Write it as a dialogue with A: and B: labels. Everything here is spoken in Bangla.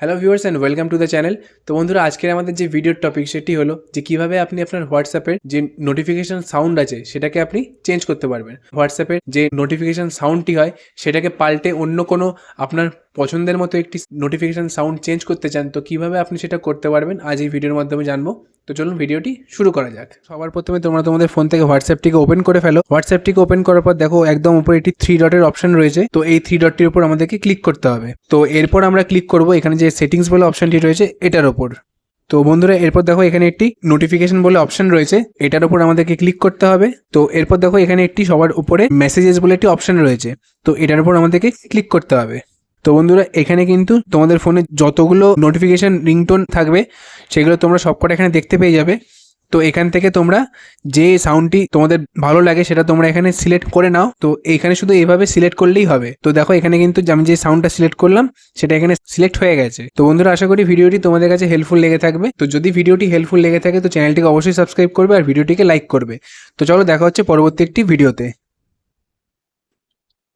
A: Hello viewers and welcome to the channel তো বন্ধুরা, আজকের আমাদের যে ভিডিওর টপিক সেটি হলো যে কীভাবে আপনি আপনার হোয়াটসঅ্যাপের যে নোটিফিকেশান সাউন্ড আছে, সেটাকে আপনি চেঞ্জ করতে পারবেন। হোয়াটসঅ্যাপের যে নোটিফিকেশান সাউন্ডটি হয়, সেটাকে পাল্টে অন্য কোনো আপনার পছন্দের মতো একটি নোটিফিকেশান সাউন্ড চেঞ্জ করতে চান, তো কীভাবে আপনি সেটা করতে পারবেন, আজ এই ভিডিওর মাধ্যমে জানব। তো চলুন ভিডিওটি শুরু করা যাক। সবার প্রথমে তোমরা তোমাদের ফোন থেকে হোয়াটসঅ্যাপটিকে ওপেন করে ফেলো। হোয়াটসঅ্যাপটিকে ওপেন করার পর দেখো একদম উপরে একটি থ্রি ডটের অপশন রয়েছে। তো এই থ্রি ডটটির উপর আমাদেরকে ক্লিক করতে হবে। তো এরপর আমরা ক্লিক করব এখানে যে সেটিংস বলে অপশনটি রয়েছে, এটার ওপর তো বন্ধুরা, এরপর দেখো এখানে একটি নোটিফিকেশন বলে অপশন রয়েছে, এটার উপর আমাদেরকে ক্লিক করতে হবে। তো এরপর দেখো এখানে একটি সবার উপরে মেসেজেস বলে একটি অপশন রয়েছে। তো এটার উপর আমাদেরকে ক্লিক করতে হবে। তো বন্ধুরা, এখানে কিন্তু তোমাদের ফোনে যতগুলো নোটিফিকেশন রিংটোন থাকবে, সেগুলো তোমরা সবকটা এখানে দেখতে পেয়ে যাবে। তো এখান থেকে তোমরা যে সাউন্ডটি তোমাদের ভালো লাগে, সেটা তোমরা এখানে সিলেক্ট করে নাও। তো এখানে শুধু এইভাবে সিলেক্ট করলেই হবে। তো দেখো, এখানে কিন্তু আমি যে সাউন্ডটা সিলেক্ট করলাম, সেটা এখানে সিলেক্ট হয়ে গেছে। তো বন্ধুরা, আশা করি ভিডিওটি তোমাদের কাছে হেল্পফুল লেগে থাকবে। তো যদি ভিডিওটি হেল্পফুল লেগে থাকে, তো চ্যানেলটিকে অবশ্যই সাবস্ক্রাইব করবে আর ভিডিওটিকে লাইক করবে। তো চলো, দেখা হচ্ছে পরবর্তী একটি ভিডিওতে